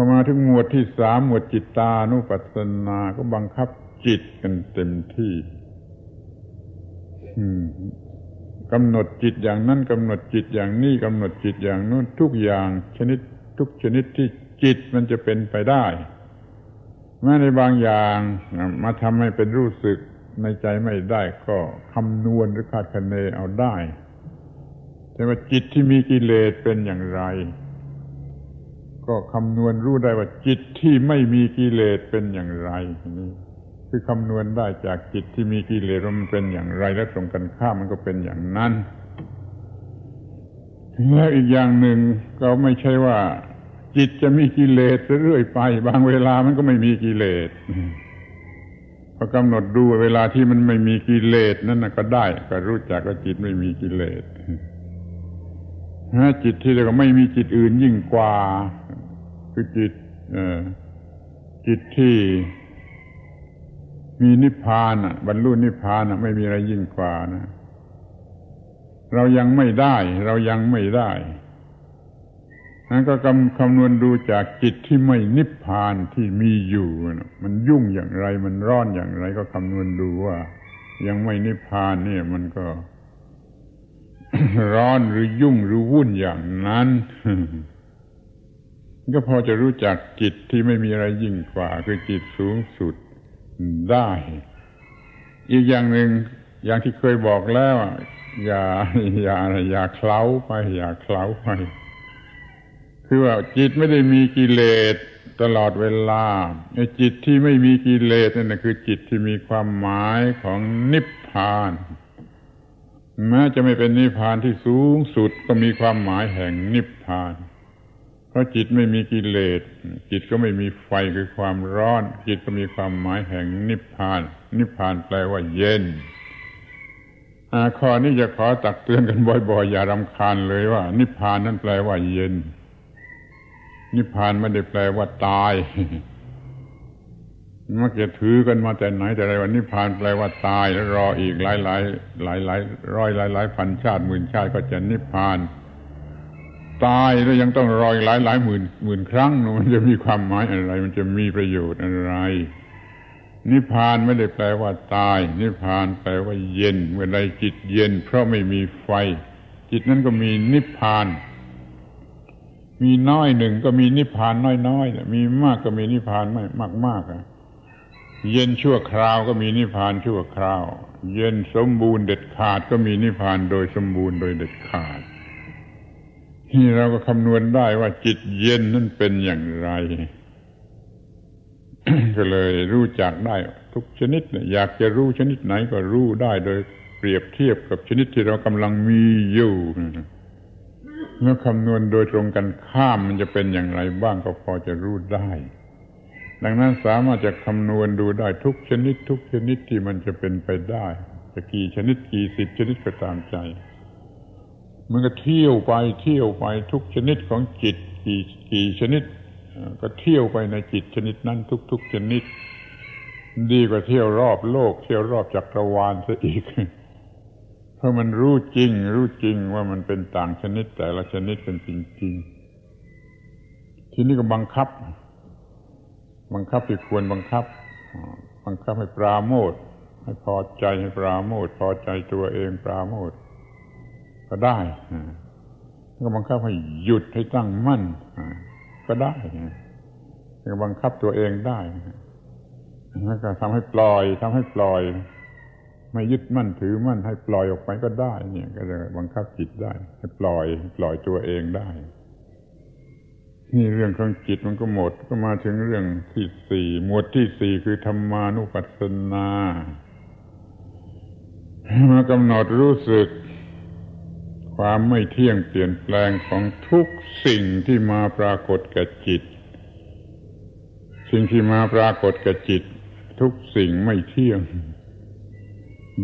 พอมาถึงหมวดที่สามหมวดจิตตานุปัสสนาก็บังคับจิตกันเต็มที่กำหนดจิตอย่างนั้นกำหนดจิตอย่างนี้กำหนดจิตอย่างนู้นทุกอย่างชนิดทุกชนิดที่จิตมันจะเป็นไปได้แม้ในบางอย่างมาทำให้เป็นรู้สึกในใจไม่ได้ก็คำนวณหรือคาดคะเนเอาได้ แต่ว่าจิตที่มีกิเลสเป็นอย่างไร ก็คำนวณรู้ได้ว่าจิตที่ไม่มีกิเลสเป็นอย่างไรนี่คือคำนวณได้จากจิตที่มีกิเลสมันเป็นอย่างไร และตรงกันข้ามมันก็เป็นอย่างนั้นแล้วอีกอย่างหนึ่งก็ไม่ใช่ว่า จิตจะมีกิเลสเรื่อยไป บางเวลามันก็ไม่มีกิเลสพอกำหนดดูเวลาที่มันไม่มีกิเลสนั่นก็ได้ ก็รู้จักว่าจิตไม่มีกิเลสจิตที่เรียกว่าไม่มีจิตอื่นยิ่งกว่า คือจิตจิตที่มีนิพพานบรรลุนิพพานไม่มีอะไรยิ่งกว่านะ เรายังไม่ได้ เรายังไม่ได้นั้นก็คำคำนวณดูจากจิตที่ไม่นิพพานที่มีอยู่มันยุ่งอย่างไร มันร้อนอย่างไร ก็คำนวณดูว่า ยังไม่นิพพานเนี่ย มันก็ ร้อนหรือยุ่งหรือวุ่นอย่างนั้น ก็พอจะรู้จักจิตที่ไม่มีอะไรยิ่งกว่า คือจิตสูงสุดได้ อีกอย่างหนึ่งอย่างที่เคยบอกแล้วอย่าอย่าอย่าเคล้าไปอย่าเคล้าไปคือว่าจิตไม่ได้มีกิเลสตลอดเวลาไอ้จิตที่ไม่มีกิเลสนั่นคือจิตที่มีความหมายของนิพพานแม้จะไม่เป็นนิพพานที่สูงสุดก็มีความหมายแห่งนิพพาน เพราะจิตไม่มีกิเลส จิตก็ไม่มีไฟคือความร้อน จิตก็มีความหมายแห่งนิพพาน นิพพานแปลว่าเย็นข้อนี้จะขอตักเตือนกันบ่อยๆ อย่ารำคาญเลยว่า นิพพานนั้นแปลว่าเย็น นิพพานไม่ได้แปลว่าตายมักจะถือกันมาแต่ไหนแต่ไรวันนิพพานแปลว่าตายแล้วรออีกหลายหลายหลายหลายร้อยหลายหลายพันชาติหมื่นชาติก็จะนิพพาน ตายแล้วยังต้องรออีกหลายหลายหมื่นหมื่นครั้งมันจะมีความหมายอะไร มันจะมีประโยชน์อะไร นิพพานไม่ได้แปลว่าตาย นิพพานแปลว่าเย็น เมื่อใดจิตเย็น เพราะไม่มีไฟ จิตนั้นก็มีนิพพาน มีน้อยหนึ่งก็มีนิพพานน้อยๆมีมากก็มีนิพพานไม่มากมากเย็นชั่วคราวก็มีนิพพานชั่วคราว เย็นสมบูรณ์เด็ดขาดก็มีนิพพานโดยสมบูรณ์โดยเด็ดขาด ที่เราก็คำนวณได้ว่าจิตเย็นนั่นเป็นอย่างไร ก็เลยรู้จักได้ทุกชนิดอยากจะรู้ชนิดไหนก็รู้ได้โดยเปรียบเทียบกับชนิดที่เรากำลังมีอยู่เมื่อคำนวณโดยตรงกันข้ามมันจะเป็นอย่างไรบ้างก็พอจะรู้ได้ ดังนั้นสามารถจะคำนวณดูได้ทุกชนิด ทุกชนิดที่มันจะเป็นไปได้ จะกี่ชนิดกี่สิบชนิดก็ตามใจ มันก็เที่ยวไปเที่ยวไปทุกชนิดของจิตกี่กี่ชนิด ก็เที่ยวไปในจิตชนิดนั้นทุก ๆ ชนิด ดีกว่าเที่ยวรอบโลก เที่ยวรอบจักรวาลซะอีก เพราะมันรู้จริง รู้จริงว่ามันเป็นต่างชนิด แต่ละชนิดเป็นจริงๆทีนี้ก็บังคับ บังคับที่ควรบังคับ บังคับให้ปราโมทให้พอใจให้ปราโมทพอใจตัวเองปราโมท ก็ได้ก็บังคับให้หยุดให้ตั้งมั่นก็ได้ก็บังคับตัวเองได้แล้วก็ทำให้ปล่อยทำให้ปล่อย ไม่ยึดมั่นถือมั่นให้ปล่อยออกไปก็ได้ เนี่ย ก็จะบังคับจิตได้ ให้ปล่อย ปล่อยตัวเองได้ นี่เรื่องของจิตมันก็หมดก็มาถึงเรื่องที่สี่หมวดที่สี่คือธรรมานุปัสสนา มากำหนดรู้สึก ความไม่เที่ยงเปลี่ยนแปลงของทุกสิ่งที่มาปรากฏกับจิต สิ่งที่มาปรากฏกับจิต ทุกสิ่งไม่เที่ยง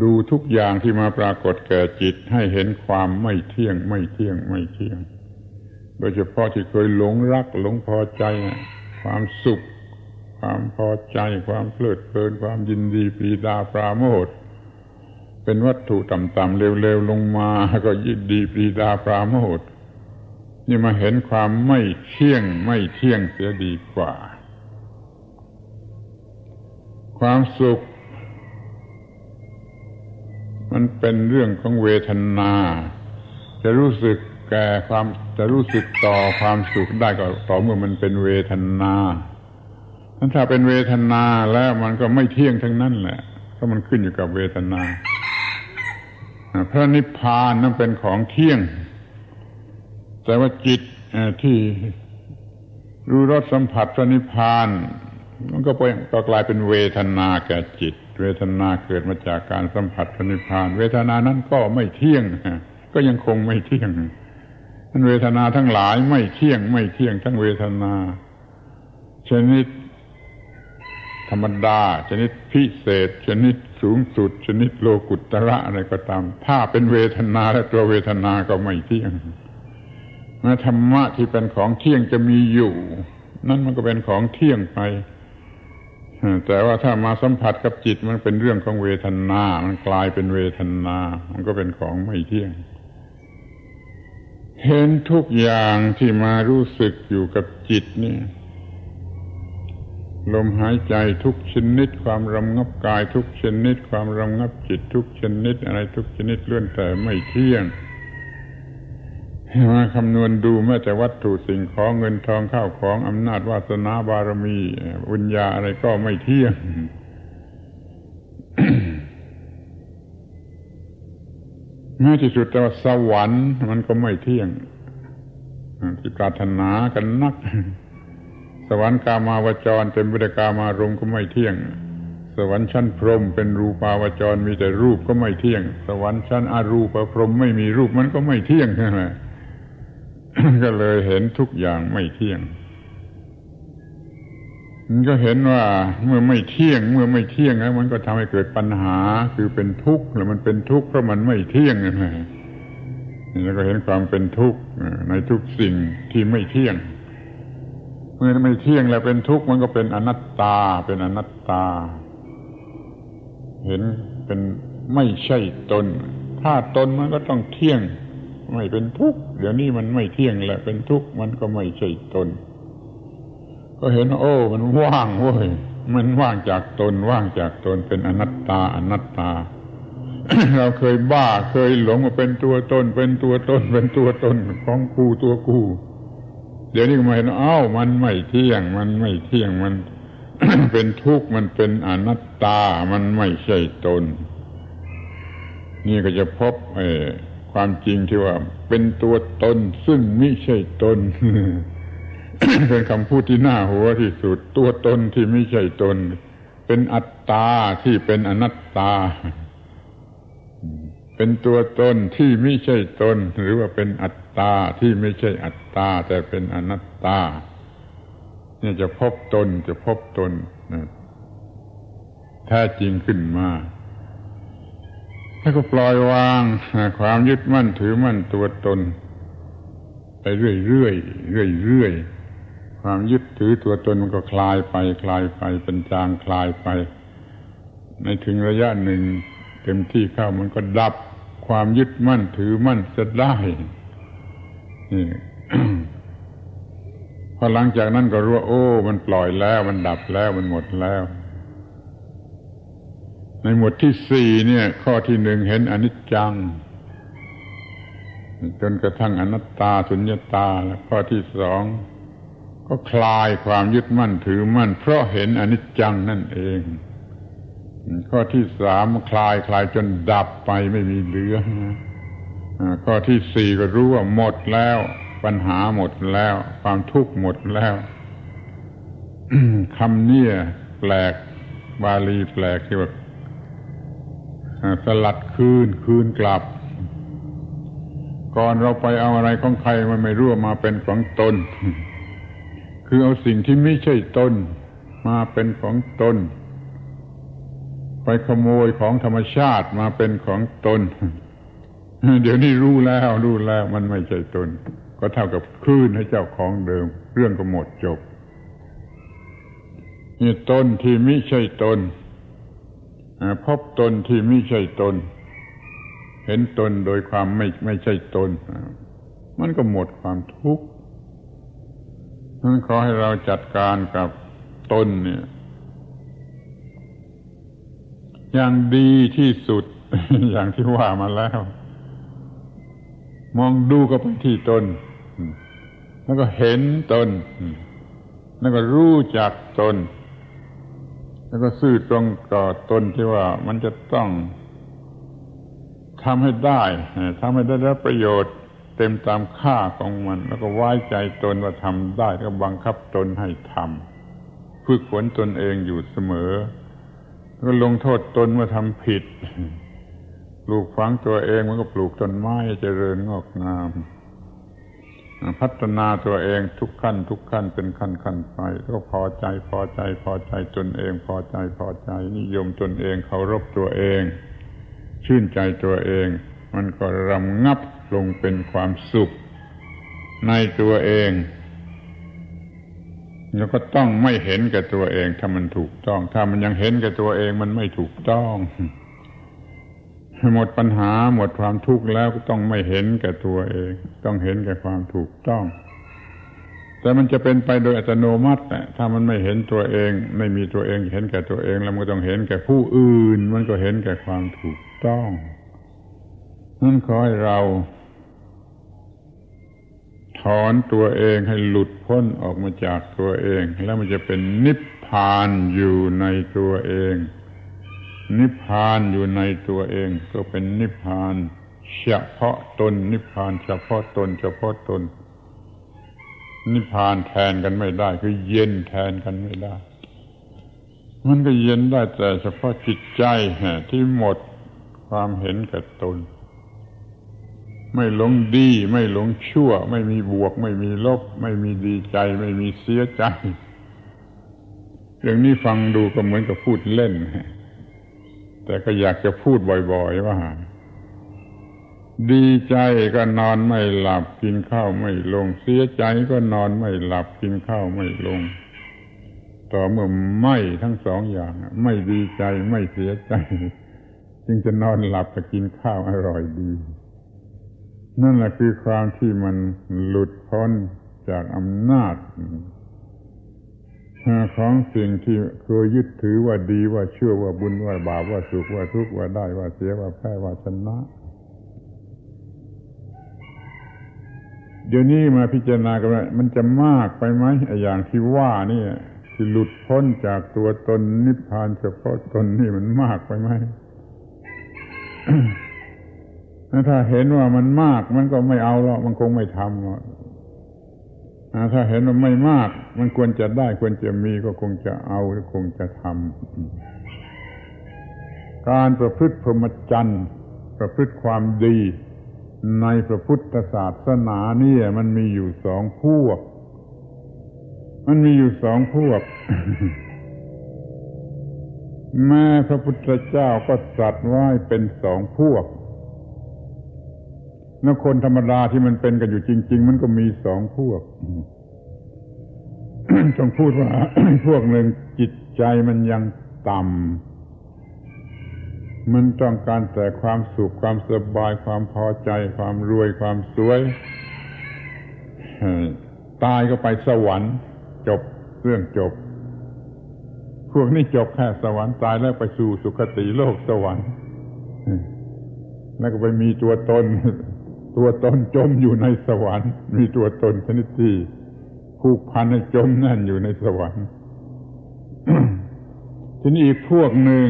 ดูทุกอย่างที่มาปรากฏแก่จิตให้เห็นความไม่เที่ยง ไม่เที่ยงไม่เที่ยง โดยเฉพาะที่เคยหลงรักหลงพอใจความสุข ความพอใจ ความเพลิดเพลิน ความยินดีปรีดาปราโมท เป็นวัตถุต่ำๆเร็วๆลงมาก็ยินดีปรีดาปราโมทนี่มาเห็นความไม่เที่ยงไม่เที่ยงเสียดีกว่า ความสุข มันเป็นเรื่องของเวทนา จะรู้สึกแก่ความจะรู้สึกต่อความสุขได้ก็ต่อเมื่อมันเป็นเวทนาถ้าเป็นเวทนาแล้วมันก็ไม่เที่ยงทั้งนั้นแหละเพราะมันขึ้นอยู่กับเวทนา พระนิพพานนั้นเป็นของเที่ยง แต่ว่าจิตที่รู้รสสัมผัสพระนิพพาน มันก็ก็กลายเป็นเวทนาแก่จิต เวทนาเกิดมาจากการสัมผัสพระนิพพาน เวทนานั้นก็ไม่เที่ยง ก็ยังคงไม่เที่ยงมันเวทนาทั้งหลายไม่เที่ยงไม่เที่ยงทั้งเวทนา ชนิดธรรมดา ชนิดพิเศษ ชนิด สูงสุด ชนิดโลกุตระอะไรก็ตาม ถ้าเป็นเวทนาและตัวเวทนาก็ไม่เที่ยงแม้ธรรมะที่เป็นของเที่ยงจะมีอยู่ นั่นมันก็เป็นของเที่ยงไปแต่ว่าถ้ามาสัมผัสกับจิตมันเป็นเรื่องของเวทนา มันกลายเป็นเวทนา มันก็เป็นของไม่เที่ยง เห็นทุกอย่างที่มารู้สึกอยู่กับจิตนี่ ลมหายใจทุกชนิด ความรำงับกายทุกชนิด ความรำงับจิตทุกชนิด อะไรทุกชนิดล้วนแต่ไม่เที่ยงมาคำนวณดูแม้แต่วัตถุสิ่งของเงินทองข้าวของอำนาจวาสนาบารมีวิญญาอะไรก็ไม่เที่ยงแม้ที่สุดแต่ว่าสวรรค์มันก็ไม่เที่ยงที่ปรารถนากันนัก สวรรค์กามาวจรเต็มไปด้วยกามารมก็ไม่เที่ยง สวรรค์ชั้นพรหมเป็นรูปาวจรมีแต่รูปก็ไม่เที่ยง สวรรค์ชั้นอารูปพรหมไม่มีรูปมันก็ไม่เที่ยงใช่ไหมก็เลยเห็นทุกอย่างไม่เที่ยงมันก็เห็นว่าเมื่อไม่เที่ยง เมื่อไม่เที่ยงแล้วมันก็ทำให้เกิดปัญหาคือเป็นทุกข์แล้วมันเป็นทุกข์เพราะมันไม่เที่ยงใช่ไหมแล้วก็เห็นความเป็นทุกข์ในทุกสิ่งที่ไม่เที่ยง เมื่อไม่เที่ยงแล้วเป็นทุกข์มันก็เป็นอนัตตา เป็นอนัตตา เห็นเป็นไม่ใช่ตน ถ้าตนมันก็ต้องเที่ยง ไม่เป็นทุกข์เดี๋ยวนี้มันไม่เที่ยงแล้วเป็นทุกข์มันก็ไม่ใช่ตน ก็เห็น โอ้ มันว่างเว้ยมันว่างจากตนว่างจากตนเป็นอนัตตาอนัตตา เราเคยบ้าเคยหลงว่าเป็นตัวตน เป็นตัวตน เป็นตัวตนของกูตัวกู เดี๋ยวนี้ก็มาเห็นอ้าวมันไม่เที่ยง มันไม่เที่ยงมันเป็นทุกข์มันเป็นอนัตตามันไม่ใช่ตน นี่ก็จะพบความจริงที่ว่าเป็นตัวตนซึ่งไม่ใช่ตน เป็นคำพูดที่น่าหัวที่สุด ตัวตนที่ไม่ใช่ตน เป็นอัตตาที่เป็นอนัตตา เป็นตัวตนที่ไม่ใช่ตน หรือว่าเป็นอัต ตาที่ไม่ใช่อัตตา แต่เป็นอนัตตา เนี่ยจะพบตนจะพบตนแท้จริงขึ้นมาแล้วก็ปล่อยวางความยึดมั่นถือมั่นตัวตน ไปเรื่อยเรื่อยเรื่อยเรื่อยความยึดถือตัวตนมันก็คลายไป คลายไปเป็นจางคลายไป ในถึงระยะหนึ่งเต็มที่เข้ามันก็ดับความยึดมั่นถือมั่นจะได้ พอหลังจากนั้นก็รู้ว่าโอ้ มันปล่อยแล้ว มันดับแล้วมันหมดแล้ว ในหมวดที่สี่เนี่ย ข้อที่หนึ่งเห็นอนิจจัง จนกระทั่งอนัตตาสุญญตาแล้วข้อที่สองก็คลายความยึดมั่นถือมั่น เพราะเห็นอนิจจังนั่นเอง ข้อที่สามคลายคลายจนดับไปไม่มีเหลือ ข้อที่สี่ก็รู้ว่าหมดแล้ว ปัญหาหมดแล้ว ความทุกข์หมดแล้วคำเนี้แปลกบาลีแปลกที่ว่าสลัดคืนคืนกลับ ก่อนเราไปเอาอะไรของใครมันไม่รู้มาเป็นของตน คือเอาสิ่งที่ไม่ใช่ตนมาเป็นของตน ไปขโมยของธรรมชาติมาเป็นของตน เดี๋ยวนี้รู้แล้วรู้แล้วมันไม่ใช่ตน ก็เท่ากับคลื่นให้เจ้าของเดิม เรื่องก็หมดจบนี่ตนที่ไม่ใช่ตนพบตนที่ไม่ใช่ตน เห็นตนโดยความไม่ไม่ใช่ตน มันก็หมดความทุกข์นั้นขอให้เราจัดการกับตนเนี่ย อย่างดีที่สุด อย่างที่ว่ามาแล้ว มองดูก็ไปที่ตน แล้วก็เห็นตน แล้วก็รู้จักตน แล้วก็ซื่อตรงต่อตนที่ว่ามันจะต้องทำให้ได้ทำให้ได้รับประโยชน์เต็มตามค่าของมัน แล้วก็ไว้ใจตนว่าทำได้ก็บังคับตนให้ทำฝึกฝนตนเองอยู่เสมอก็ลงโทษตนเมื่อทำผิด ปลูกฝังตัวเองมันก็ปลูกต้นไม้เจริญงอกงาม พัฒนาตัวเองทุกขั้น ทุกขั้นเป็นขั้นขั้นไปก็พอใจพอใจพอใจตนเอง พอใจพอใจนิยมตนเองเคารพตัวเอง ชื่นใจตัวเอง มันก็รำงับลงเป็นความสุข ในตัวเองแล้วก็ต้องไม่เห็นแก่ตัวเอง ถ้ามันถูกต้อง ถ้ามันยังเห็นแก่ตัวเองมันไม่ถูกต้อง หมดปัญหาหมดความทุกข์แล้วก็ต้องไม่เห็นแก่ตัวเอง ต้องเห็นแก่ความถูกต้อง แต่มันจะเป็นไปโดยอัตโนมัติถ้ามันไม่เห็นตัวเอง ไม่มีตัวเองเห็นแก่ตัวเอง แล้วมันก็ต้องเห็นแก่ผู้อื่น มันก็เห็นแก่ความถูกต้องนั่นขอให้เราถอนตัวเองให้หลุดพ้นออกมาจากตัวเอง แล้วมันจะเป็นนิพพานอยู่ในตัวเอง นิพพานอยู่ในตัวเองก็เป็นนิพพานเฉพาะตน นิพพานเฉพาะตน เฉพาะตน นิพพานแทนกันไม่ได้ คือเย็นแทนกันไม่ได้ มันก็เย็นได้แต่เฉพาะจิตใจที่หมดความเห็นกับตน ไม่หลงดี ไม่หลงชั่ว ไม่มีบวก ไม่มีลบ ไม่มีดีใจ ไม่มีเสียใจเรื่องนี้ฟังดูก็เหมือนกับพูดเล่น แต่ก็อยากจะพูดบ่อยๆว่า ดีใจก็นอนไม่หลับกินข้าวไม่ลง เสียใจก็นอนไม่หลับกินข้าวไม่ลง ต่อเมื่อไม่ทั้งสองอย่าง ไม่ดีใจไม่เสียใจ จึงจะนอนหลับกับกินข้าวอร่อยดี นั่นแหละคือความที่มันหลุดพ้นจากอำนาจ ของสิ่งที่เคยยึดถือว่าดีว่าเชื่อว่าบุญว่าบาปว่าสุขว่าทุกข์ว่าได้ว่าเสียว่าแพ้ว่าชนะ เดี๋ยวนี้มาพิจารณากันว่ามันจะมากไปไหมอย่างที่ว่านี่ที่หลุดพ้นจากตัวตนนิพพานเฉพาะตนนี่มันมากไปไหมถ้าเห็นว่ามันมากมันก็ไม่เอาแล้วมันคงไม่ทำหรอก ถ้าเห็นว่าไม่มาก มันควรจะได้ควรจะมีก็คงจะเอาหรือคงจะทำการประพฤติพรหมจรรย์ประพฤติความดี ในพระพุทธศาสนาเนี่ย มันมีอยู่สองพวก มันมีอยู่สองพวก แม่พระพุทธเจ้าก็จัดไว้เป็นสองพวก แล้วคนธรรมดาที่มันเป็นกันอยู่จริง ๆ มันก็มีสองพวกต้องพูดว่าพวกหนึ่งจิตใจมันยังต่ำมันต้องการแต่ความสุขความสบายความพอใจ ความรวยความสวยตายก็ไปสวรรค์ จบเรื่องจบ พวกนี้จบแค่สวรรค์ตายแล้วไปสู่สุคติโลกสวรรค์แล้วก็ไปมีตัวตน ตัวตนจมอยู่ในสวรรค์ มีตัวตนชนิดที่ผูกพันให้จมแน่นอยู่ในสวรรค์ทีนี้อีกพวกหนึ่ง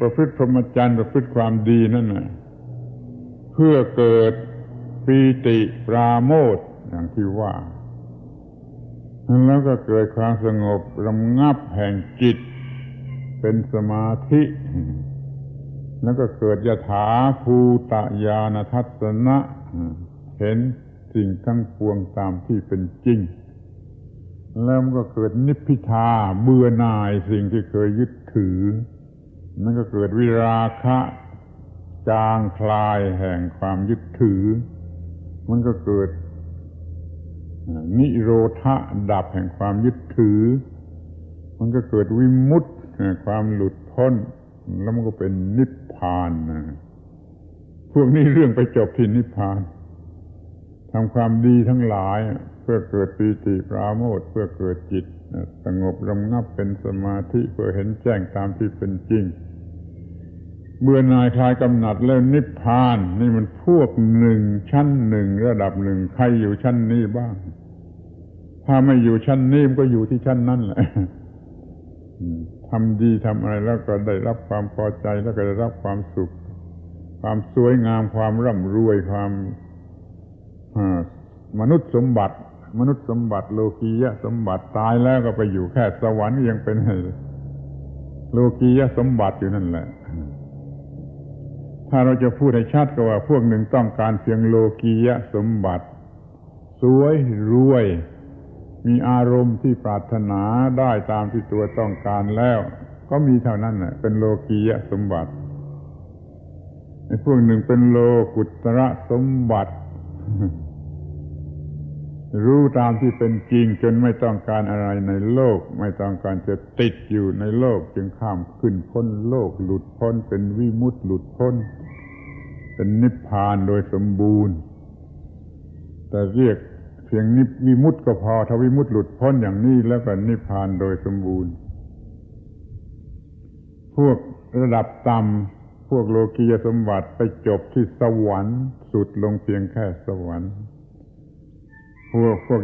ประพฤติพรหมจรรย์ประพฤติความดีนั่นนะเพื่อเกิดปีติปราโมทอย่างที่ว่า แล้วก็เกิดความสงบรำงับแห่งจิต เป็นสมาธิ แล้วก็เกิดยถาภูตยานทัศนะ เห็นสิ่งทั้งปวงตามที่เป็นจริง แล้วมันก็เกิดนิพพิทาเบื่อหน่ายสิ่งที่เคยยึดถือ มันก็เกิดวิราคะ จางคลายแห่งความยึดถือ มันก็เกิด นิโรธะดับแห่งความยึดถือ มันก็เกิดวิมุตติความหลุดพ้น แล้วมันก็เป็นนิพพานนะ วกนี้เรื่องไปจบที่นิพพานทำความดีทั้งหลาย เพื่อเกิดปีติปราโมทเพื่อเกิดจิตสงบรำงับเป็นสมาธิเพื่อเห็นแจ้งตามที่เป็นจริง เบื่อนายคลายกำหนัดแล้วนิพพาน นี่มันพวกหนึ่งชั้นหนึ่งระดับหนึ่งใครอยู่ชั้นนี้บ้าง ถ้าไม่อยู่ชั้นนี้มันก็อยู่ที่ชั้นนั่นแหละทำดีทำอะไรแล้วก็ได้รับความพอใจแล้วก็ได้รับความสุข ความสวยงามความร่ำรวยความมนุษย์สมบัติ มนุษย์สมบัติโลกียะสมบัติตายแล้วก็ไปอยู่แค่สวรรค์ยังเป็นโลกียะสมบัติอยู่นั่นแหละ ถ้าเราจะพูดให้ชัดก็ว่าพวกหนึ่งต้องการเพียงโลกียะสมบัติ สวยรวย มีอารมณ์ที่ปรารถนาได้ตามที่ตัวต้องการแล้ว ก็มีเท่านั้นแหละเป็นโลกียะสมบัติ พวกหนึ่งเป็นโลกุตระสมบัติ รู้ตามที่เป็นจริงจนไม่ต้องการอะไรในโลก ไม่ต้องการจะติดอยู่ในโลก จึงข้ามขึ้นพ้นโลกหลุดพ้น เป็นวิมุตติหลุดพ้น เป็นนิพพานโดยสมบูรณ์ แต่เรียกเพียงนิพวิมุตติก็พอถ้าวิมุตติหลุดพ้นอย่างนี้แล้วก็นิพพานโดยสมบูรณ์ พวกระดับต่ำ พวกโลกียสมบัติไปจบที่สวรรค์สุดลงเพียงแค่สวรรค์ พวกพวก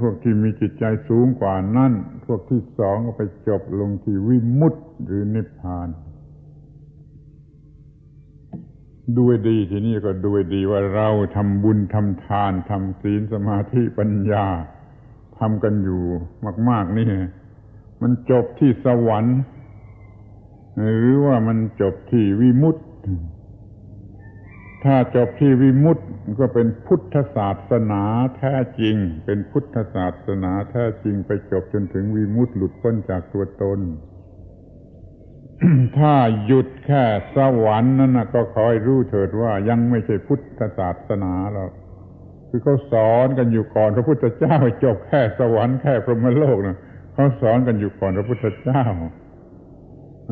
พวกที่มีจิตใจสูงกว่านั่น พวกที่สองก็ไปจบลงที่วิมุตติหรือนิพพาน ด้วยดีทีนี้ก็ด้วยดีว่าเราทำบุญทำทานทำศีลสมาธิปัญญาทำกันอยู่มาก ๆ นี่ มันจบที่สวรรค์ หรือว่ามันจบที่วิมุตติ ถ้าจบที่วิมุตติก็เป็นพุทธศาสนาแท้จริง เป็นพุทธศาสนาแท้จริงไปจบจนถึงวิมุตติหลุดพ้นจากตัวตน ถ้าหยุดแค่สวรรค์นั่นนะก็คอยรู้เถิดว่ายังไม่ใช่พุทธศาสนาหรอกคือเขาสอนกันอยู่ก่อนพระพุทธเจ้าจบแค่สวรรค์แค่พรหมโลกนะเขาสอนกันอยู่ก่อนพระพุทธเจ้า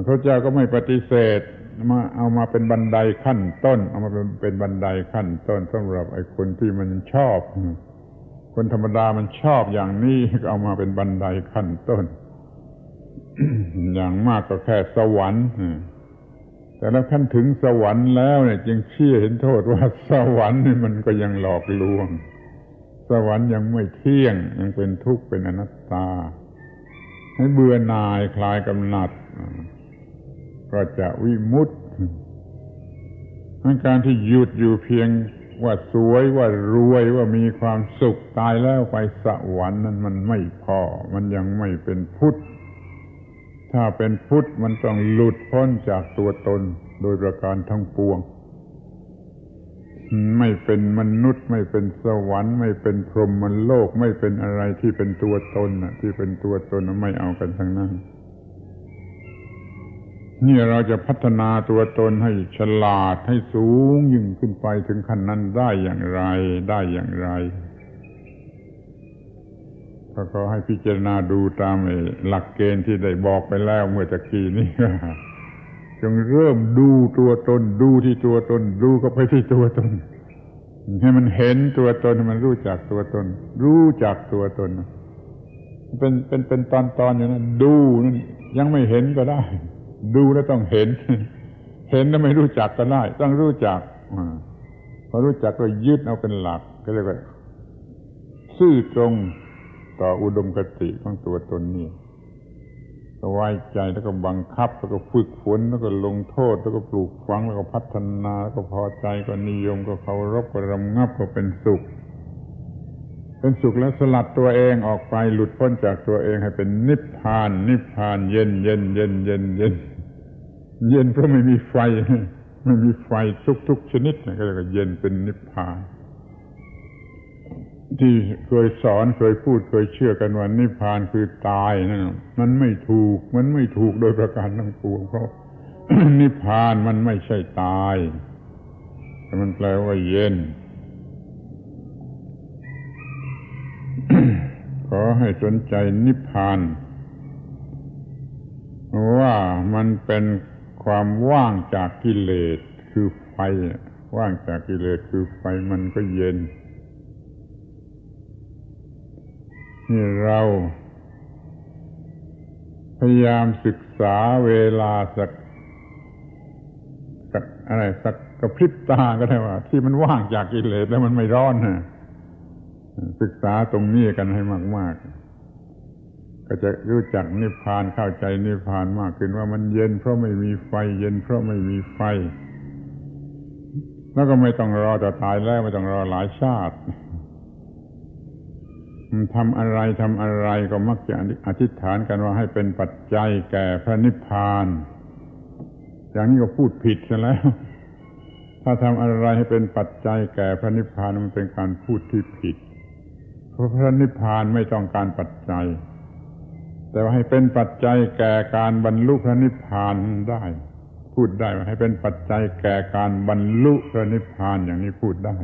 พระเจ้าก็ไม่ปฏิเสธมาเอามาเป็นบันไดขั้นต้น เอามาเป็นเป็นบันไดขั้นต้นสำหรับไอ้คนที่มันชอบ คนธรรมดามันชอบอย่างนี้ก็เอามาเป็นบันไดขั้นต้น อย่างมากก็แค่สวรรค์แต่แล้วขั้นถึงสวรรค์แล้วเนี่ยจึงเชื่อเห็นโทษว่าสวรรค์นี่มันก็ยังหลอกลวง สวรรค์ยังไม่เที่ยงยังเป็นทุกข์เป็นอนัตตา ให้เบื่อหน่ายคลายกำหนัด ก็จะวิมุตติการที่หยุดอยู่เพียงว่าสวยว่ารวยว่ามีความสุขตายแล้วไปสวรรค์นั้นมันไม่พอ มันยังไม่เป็นพุทธ ถ้าเป็นพุทธมันต้องหลุดพ้นจากตัวตนโดยประการทั้งปวง ไม่เป็นมนุษย์ ไม่เป็นสวรรค์ ไม่เป็นพรหมมันโลก ไม่เป็นอะไรที่เป็นตัวตนที่เป็นตัวตนไม่เอากันทั้งนั้น นี่เราจะพัฒนาตัวตนให้ฉลาดให้สูงยิ่งขึ้นไปถึงขั้นนั้นได้อย่างไร ได้อย่างไรก็ขอให้พิจารณาดูตามหลักเกณฑ์ที่ได้บอกไปแล้วเมื่อตะกี้นี้จงเริ่มดูตัวตน ดูที่ตัวตน ดูก็ไปที่ตัวตน ให้มันเห็นตัวตนให้มันรู้จักตัวตน รู้จักตัวตน เป็นเป็นเป็นตอนตอนอย่างนั้นดูนั่นยังไม่เห็นก็ได้ ดูแล้วต้องเห็น เห็นแล้วไม่รู้จักก็ได้ ต้องรู้จักพอรู้จักก็ยึดเอาเป็นหลัก ก็เรียกว่าซื่อตรงต่ออุดมคติของตัวตนนี่ก็ไว้ใจแล้วก็บังคับ แล้วก็ฝึกฝนแล้วก็ลงโทษ แล้วก็ปลูกฝังแล้วก็พัฒนาแล้วก็พอใจก็นิยมก็เคารพก็รำงับก็เป็นสุข เป็นสุขแล้วสลัดตัวเองออกไปหลุดพ้นจากตัวเองให้เป็นนิพพาน นิพพานเย็นเย็นเย็นเย็นเย็น เย็นเพราะไม่มีไฟ ไม่มีไฟทุกๆชนิดนะก็เรียกว่าเย็นเป็นนิพพาน ที่เคยสอนเคยพูดเคยเชื่อกันว่านิพพานคือตายนะมันไม่ถูกมันไม่ถูกโดยประการทั้งปวงเพราะนิพพานมันไม่ใช่ตาย แต่มันแปลว่าเย็น ขอให้สนใจนิพพานว่ามันเป็น ความว่างจากกิเลสคือไฟ ว่างจากกิเลสคือไฟมันก็เย็น นี่เรา พยายามศึกษาเวลาสักสักอะไรสักกระพริบตาก็ได้ว่า ที่มันว่างจากกิเลสแล้วมันไม่ร้อนนะศึกษาตรงนี้กันให้มาก ๆ ก็จะรู้จักนิพพานเข้าใจนิพพานมากขึ้นว่ามันเย็นเพราะไม่มีไฟ เย็นเพราะไม่มีไฟ แล้วก็ไม่ต้องรอจะตายแล้วไม่ต้องรอหลายชาติทำอะไรทำอะไรก็มักจะอธิษฐานกันว่าให้เป็นปัจจัยแก่พระนิพพาน อย่างนี้ก็พูดผิดซะแล้ว ถ้าทำอะไรให้เป็นปัจจัยแก่พระนิพพานมันเป็นการพูดที่ผิด เพราะพระนิพพานไม่ต้องการปัจจัย แต่ว่าให้เป็นปัจจัยแก่การบรรลุพระนิพพานได้ พูดได้ว่าให้เป็นปัจจัยแก่การบรรลุพระนิพพานอย่างนี้พูดได้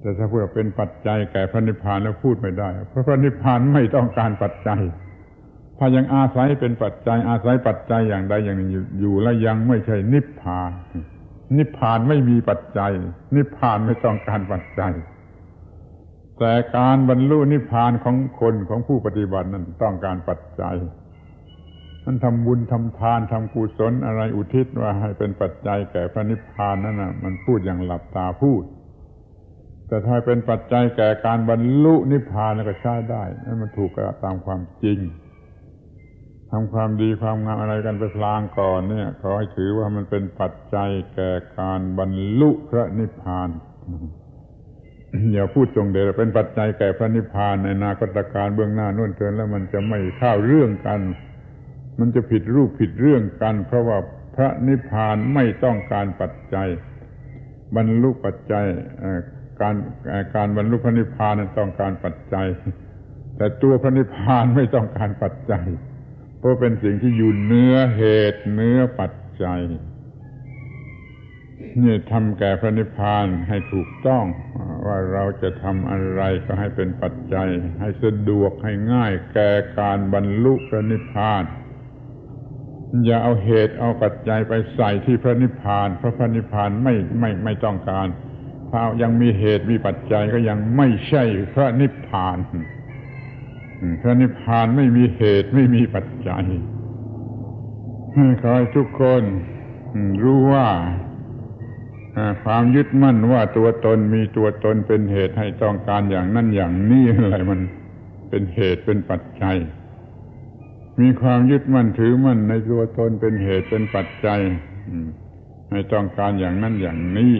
แต่ถ้าพูดเป็นปัจจัยแก่พระนิพพานแล้วพูดไม่ได้ เพราะพระนิพพานไม่ต้องการปัจจัย ถ้ายังอาศัยเป็นปัจจัย อาศัยปัจจัยอย่างใดอย่างหนึ่งอยู่แล้วยังไม่ใช่นิพพาน นิพพานไม่มีปัจจัย นิพพานไม่ต้องการปัจจัย แต่การบรรลุนิพพานของคนของผู้ปฏิบัตินั้นต้องการปัจจัยนั้นทำบุญทำทานทำกุศลอะไรอุทิศว่าให้เป็นปัจจัยแก่พระนิพพานนั่นนะมันพูดอย่างหลับตาพูด แต่ถ้าเป็นปัจจัยแก่การบรรลุนิพพานก็ใช้ได้นั่นมันถูกตามความจริงทำความดีความงามอะไรกันไปพลางก่อนเนี่ยขอให้ถือว่ามันเป็นปัจจัยแก่การบรรลุพระนิพพาน อย่าพูดตรงเดียวเป็นปัจจัยแก่พระนิพพานในนาคตการเบื้องหน้านู่นเทินแล้วมันจะไม่เข้าเรื่องกัน มันจะผิดรูปผิดเรื่องกัน เพราะว่าพระนิพพานไม่ต้องการปัจจัย บรรลุปัจจัยการการบรรลุพระนิพพานนั้นต้องการปัจจัย แต่ตัวพระนิพพานไม่ต้องการปัจจัย เพราะเป็นสิ่งที่อยู่เนื้อเหตุเนื้อปัจจัย นี่ทำแก่พระนิพพานให้ถูกต้อง ว่าเราจะทำอะไรก็ให้เป็นปัจจัย ให้สะดวกให้ง่ายแก่การบรรลุพระนิพพาน อย่าเอาเหตุเอาปัจจัยไปใส่ที่พระนิพพาน เพราะพระนิพพานไม่ไม่ไม่ต้องการ ถ้ายังมีเหตุมีปัจจัยก็ยังไม่ใช่พระนิพพานพระนิพพานไม่มีเหตุไม่มีปัจจัยขอให้ทุกคนรู้ว่า ความยึดมั่นว่าตัวตนมีตัวตนเป็นเหตุให้ต้องการอย่างนั้นอย่างนี้อะไรมันเป็นเหตุเป็นปัจจัย มีความยึดมั่นถือมั่นในตัวตนเป็นเหตุเป็นปัจจัยให้ต้องการอย่างนั้นอย่างนี้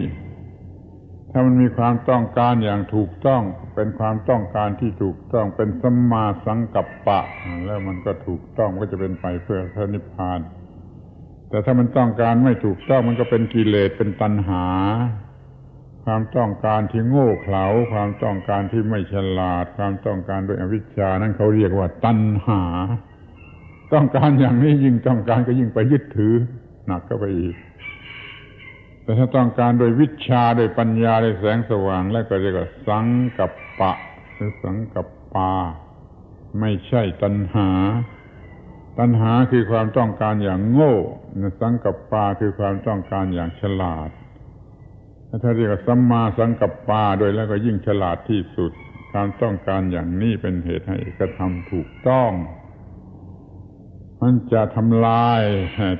ถ้ามันมีความต้องการอย่างถูกต้อง เป็นความต้องการที่ถูกต้องเป็นสัมมาสังกัปปะ แล้วมันก็ถูกต้องก็จะเป็นไปเพื่อพระนิพพาน แต่ถ้ามันต้องการไม่ถูกต้องมันก็เป็นกิเลสเป็นตัณหา ความต้องการที่โง่เขลาความต้องการที่ไม่ฉลาด ความต้องการโดยอวิชชานั้นเขาเรียกว่าตัณหา ต้องการอย่างนี้ยิ่งต้องการก็ยิ่งไปยึดถือ หนักก็ไปอีก แต่ถ้าต้องการโดยวิชาโดยปัญญาโดยแสงสว่างแล้วก็เรียกว่าสังกับปะ หรือสังกับปา ไม่ใช่ตัณหา ตัณหาคือความต้องการอย่างโง่สังกับปาคือความต้องการอย่างฉลาด ถ้าเรียกว่าสัมมาสังกัปปาโดยแล้วก็ยิ่งฉลาดที่สุดการต้องการอย่างนี้เป็นเหตุให้กระทำถูกต้อง มันจะทำลาย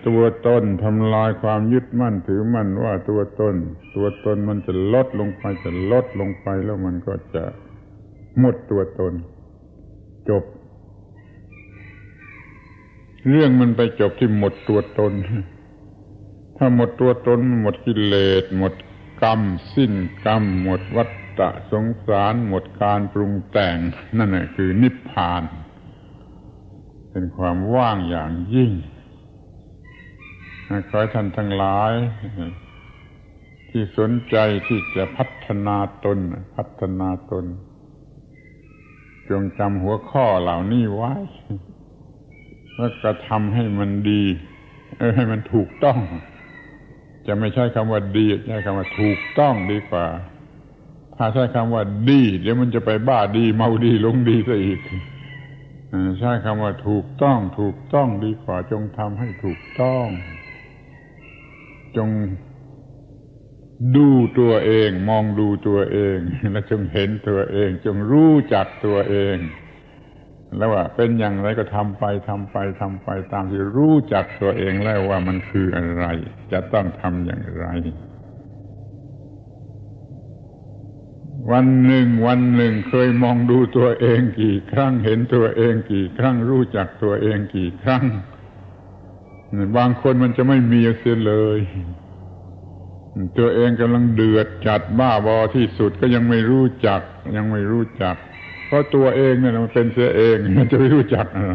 ตัวตนทำลายความยึดมั่นถือมั่นว่าตัวตน ตัวตนมันจะลดลงไปจะลดลงไปแล้วมันก็จะหมดตัวตน จบ เรื่องมันไปจบที่หมดตัวตน ถ้าหมดตัวตนหมดกิเลสหมดกรรม สิ้นกรรม หมดวัฏฏะสงสาร หมดการปรุงแต่ง นั่นแหละคือนิพพาน เป็นความว่างอย่างยิ่งขอให้ท่านทั้งหลาย ที่สนใจที่จะพัฒนาตน พัฒนาตน จงจำหัวข้อเหล่านี้ไว้ แล้วกระทำให้มันดี ให้มันถูกต้อง จะไม่ใช้คำว่าดีใช้คำว่าถูกต้องดีกว่า ถ้าใช้คำว่าดี เดี๋ยวมันจะไปบ้าดีเมาดีลงดีซะอีกใช้คำว่าถูกต้อง ถูกต้องดีกว่า จงทำให้ถูกต้อง จงดูตัวเอง มองดูตัวเอง และจงเห็นตัวเอง จงรู้จักตัวเอง แล้วว่าเป็นอย่างไรก็ทำไปทำไปทำไปตามที่รู้จักตัวเองแล้วว่ามันคืออะไร จะต้องทำอย่างไร วันหนึ่ง วันหนึ่งเคยมองดูตัวเองกี่ครั้งเห็นตัวเองกี่ครั้งรู้จักตัวเองกี่ครั้งบางคนมันจะไม่มีเสียเลย ตัวเองกำลังเดือดจัดบ้าบอที่สุดก็ยังไม่รู้จัก ยังไม่รู้จัก เพราะตัวเองเนี่ยมันเป็นเสียเองมันจะไม่รู้จักอะไร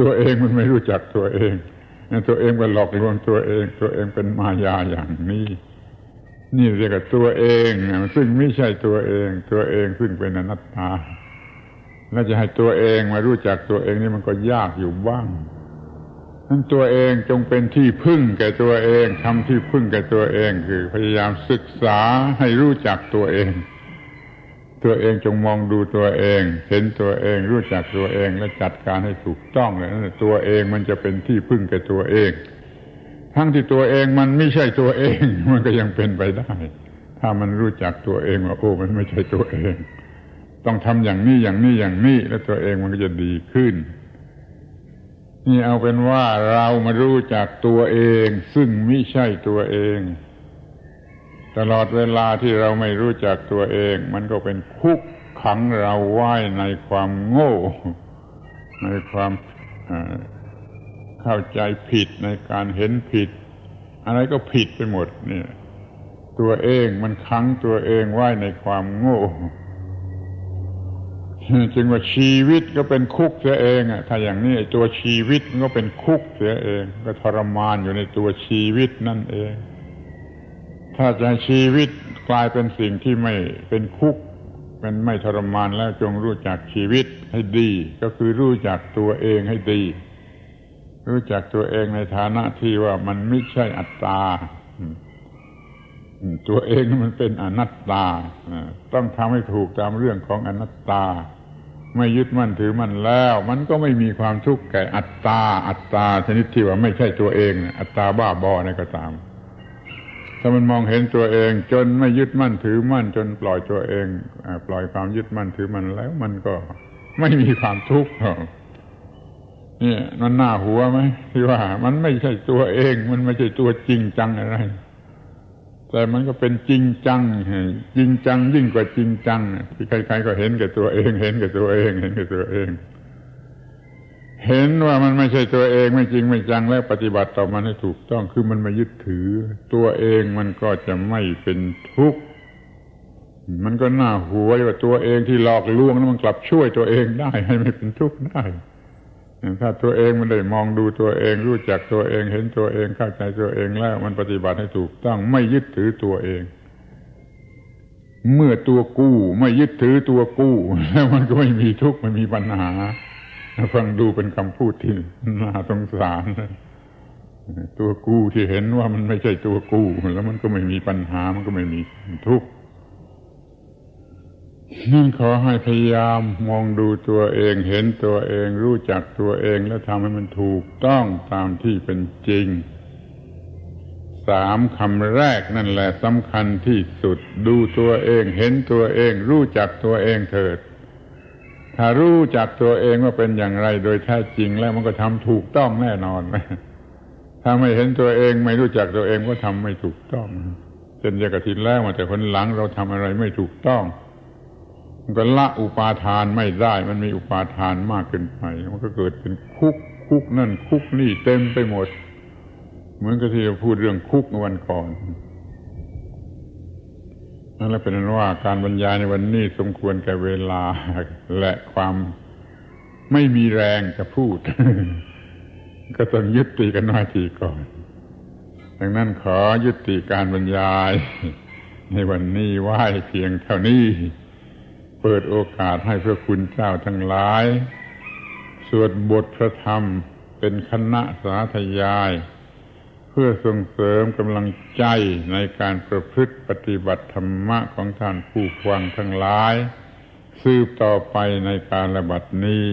ตัวเองมันไม่รู้จักตัวเองตัวเองไปหลอกลวงตัวเอง ตัวเองเป็นมายาอย่างนี้ นี่เรียกว่าตัวเองซึ่งไม่ใช่ตัวเอง ตัวเองซึ่งเป็นอนัตตาแล้วจะให้ตัวเองมารู้จักตัวเองนี่มันก็ยากอยู่บ้างนั้นตัวเองจงเป็นที่พึ่งแก่ตัวเองทำที่พึ่งแก่ตัวเอง คือพยายามศึกษาให้รู้จักตัวเอง ตัวเองจงมองดูตัวเอง เห็นตัวเองรู้จักตัวเองและจัดการให้ถูกต้องเลยนั่นตัวเองมันจะเป็นที่พึ่งแก่ตัวเอง ทั้งที่ตัวเองมันไม่ใช่ตัวเอง มันก็ยังเป็นไปได้ ถ้ามันรู้จักตัวเองว่าโอ้มันไม่ใช่ตัวเอง ต้องทำอย่างนี้อย่างนี้อย่างนี้ แล้วตัวเองมันก็จะดีขึ้น นี่เอาเป็นว่าเรามารู้จักตัวเอง ซึ่งไม่ใช่ตัวเอง ตลอดเวลาที่เราไม่รู้จักตัวเอง มันก็เป็นคุกขังเราไว้ในความโง่ ในความเข้าใจผิดในการเห็นผิด อะไรก็ผิดไปหมดเนี่ย ตัวเองมันขังตัวเองไว้ในความโง่จึงว่าชีวิตก็เป็นคุกเสียเองอะถ้าอย่างนี้ตัวชีวิตมันก็เป็นคุกเสียเอง ก็ทรมานอยู่ในตัวชีวิตนั่นเอง ถ้าจะชีวิตกลายเป็นสิ่งที่ไม่เป็นคุกเป็นไม่ทรมานแล้วจงรู้จักชีวิตให้ดี ก็คือรู้จักตัวเองให้ดี รู้จักตัวเองในฐานะที่ว่ามันไม่ใช่อัตตา ตัวเองมันเป็นอนัตตาต้องทำให้ถูกตามเรื่องของอนัตตา ไม่ยึดมั่นถือมั่นแล้ว มันก็ไม่มีความทุกข์แก่อัตตา อัตตาชนิดที่ว่าไม่ใช่ตัวเอง อัตตาบ้าบอในก็ตาม ถ้ามันมองเห็นตัวเอง จนไม่ยึดมั่นถือมั่น จนปล่อยตัวเองปล่อยความยึดมั่นถือมั่นแล้วมันก็ไม่มีความทุกข์นี่มันหน่าหัวไหมที่ว่า มันไม่ใช่ตัวเอง มันไม่ใช่ตัวจริงจังอะไร แต่มันก็เป็นจริงจังจริงจังยิ่งกว่าจริงจังที่ใครๆก็เห็นกับตัวเอง เห็นกับตัวเอง เห็นกับตัวเอง เห็นว่ามันไม่ใช่ตัวเองไม่จริงไม่จังแล้วปฏิบัติต่อมันให้ถูกต้องคือมันมายึดถือ ตัวเองมันก็จะไม่เป็นทุกข์มันก็น่าหัวว่าตัวเองที่หลอกลวงนั้นมันกลับช่วยตัวเองได้ให้ไม่เป็นทุกข์ได้ถ้าตัวเองมันได้มองดูตัวเอง รู้จักตัวเองเห็นตัวเองเข้าใจตัวเองแล้ว มันปฏิบัติให้ถูกต้องไม่ยึดถือตัวเอง เมื่อตัวกู้ไม่ยึดถือตัวกู้แล้วมันก็ไม่มีทุกข์ไม่มีปัญหา ฟังดูเป็นคำพูดที่น่าสงสาร ตัวกู้ที่เห็นว่ามันไม่ใช่ตัวกู้แล้วมันก็ไม่มีปัญหามันก็ไม่มีทุกข์นั่นขอให้พยายามมองดูตัวเองเห็นตัวเองรู้จักตัวเองแล้วทำให้มันถูกต้องตามที่เป็นจริง สามคำแรกนั่นแหละสำคัญที่สุด ดูตัวเองเห็นตัวเอง รู้จักตัวเองเถิด ถ้ารู้จักตัวเองว่าเป็นอย่างไรโดยแท้จริงแล้วมันก็ทำถูกต้องแน่นอนถ้าไม่เห็นตัวเองไม่รู้จักตัวเองก็ทำไม่ถูกต้องเช่นย่างกทินแล้วมาแต่คนหลังเราทำอะไรไม่ถูกต้อง มันก็ละอุปาทานไม่ได้ มันมีอุปาทานมากเกินไป มันก็เกิดเป็นคุกคุกนั่นคุกนี่เต็มไปหมด เหมือนกับที่เราพูดเรื่องคุกวันก่อน นั่นแหละเป็นนั้นว่าการบรรยายในวันนี้สมควรแก่เวลาและความไม่มีแรงจะพูด ก็ต้องยุติกันน้อยทีก่อน ดังนั้นขอยุติการบรรยาย ในวันนี้ไหวเพียงเท่านี้ เปิดโอกาสให้พระคุณเจ้าทั้งหลาย สวดบทพระธรรมเป็นคณะสาธยาย เพื่อส่งเสริมกำลังใจในการประพฤติปฏิบัติธรรมะของท่านผู้ฟังทั้งหลาย สืบต่อไปในการระบัดนี้